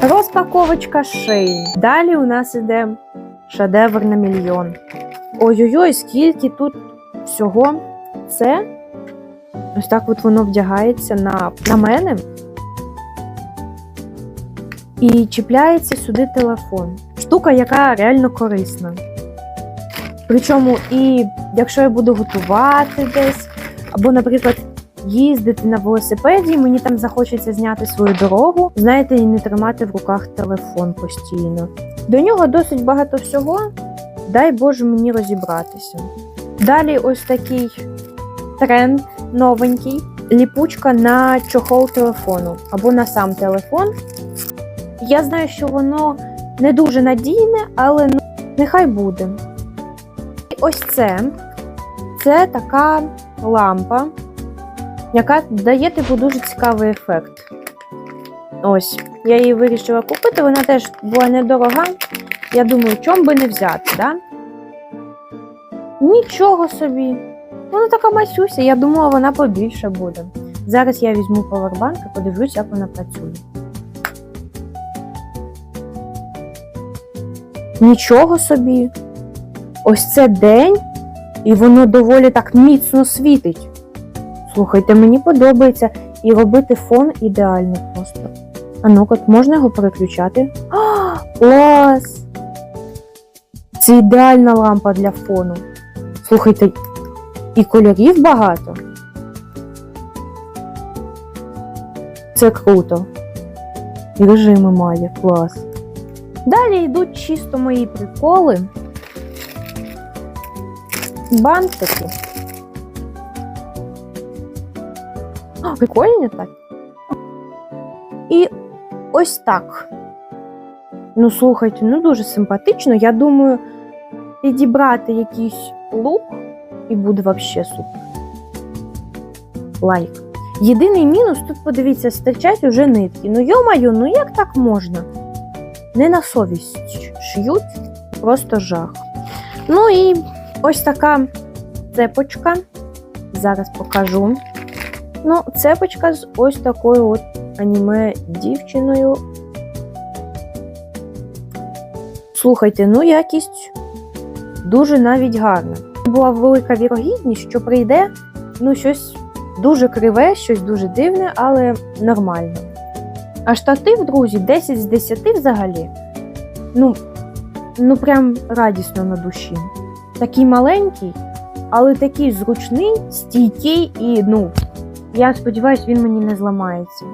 Розпаковочка шиї. Далі у нас іде шедевр на мільйон. Ой-ой-ой, скільки тут всього. Це ось так от воно вдягається на, на мене. І чіпляється сюди телефон. Штука, яка реально корисна. Причому, і якщо я буду готувати десь, або, наприклад, їздити на велосипеді, мені там захочеться зняти свою дорогу, знаєте, і не тримати в руках телефон постійно. До нього досить багато всього. Дай Боже мені розібратися. Далі ось такий тренд новенький. Ліпучка на чохол телефону або на сам телефон. Я знаю, що воно не дуже надійне, але ну, нехай буде. І ось це. Це така лампа, яка дає типу дуже цікавий ефект. Ось, я її вирішила купити, вона теж була недорога. Я думаю, чом би не взяти, да? Нічого собі. Вона така масюся, я думала, вона побільше буде. Зараз я візьму повербанк і подивлюсь, як вона працює. Нічого собі. Ось це день, і воно доволі так міцно світить. Слухайте, мені подобається і робити фон ідеальний просто. А ну-ка, можна його переключати? А, клас! Це ідеальна лампа для фону. Слухайте, і кольорів багато. Це круто. І режими має, клас. Далі йдуть чисто мої приколи. Бантики. О, прикольно так. І ось так. Ну, слухайте, ну дуже симпатично. Я думаю, підібрати якийсь лук і буде вообще супер. Лайк. Єдиний мінус, тут подивіться, стирчать уже нитки. Ну йомаю, ну як так можна? Не на совість ш'ють, просто жах. Ну і ось така цепочка. Зараз покажу. Ну, цепочка з ось такою от аніме дівчиною. Слухайте, ну якість дуже навіть гарна. Була велика вірогідність, що прийде ну, щось дуже криве, щось дуже дивне, але нормально. А штатив, друзі, 10 з 10 взагалі. Ну, ну прям радісно на душі. Такий маленький, але такий зручний, стійкий і, ну, я сподіваюся, він мені не зламається.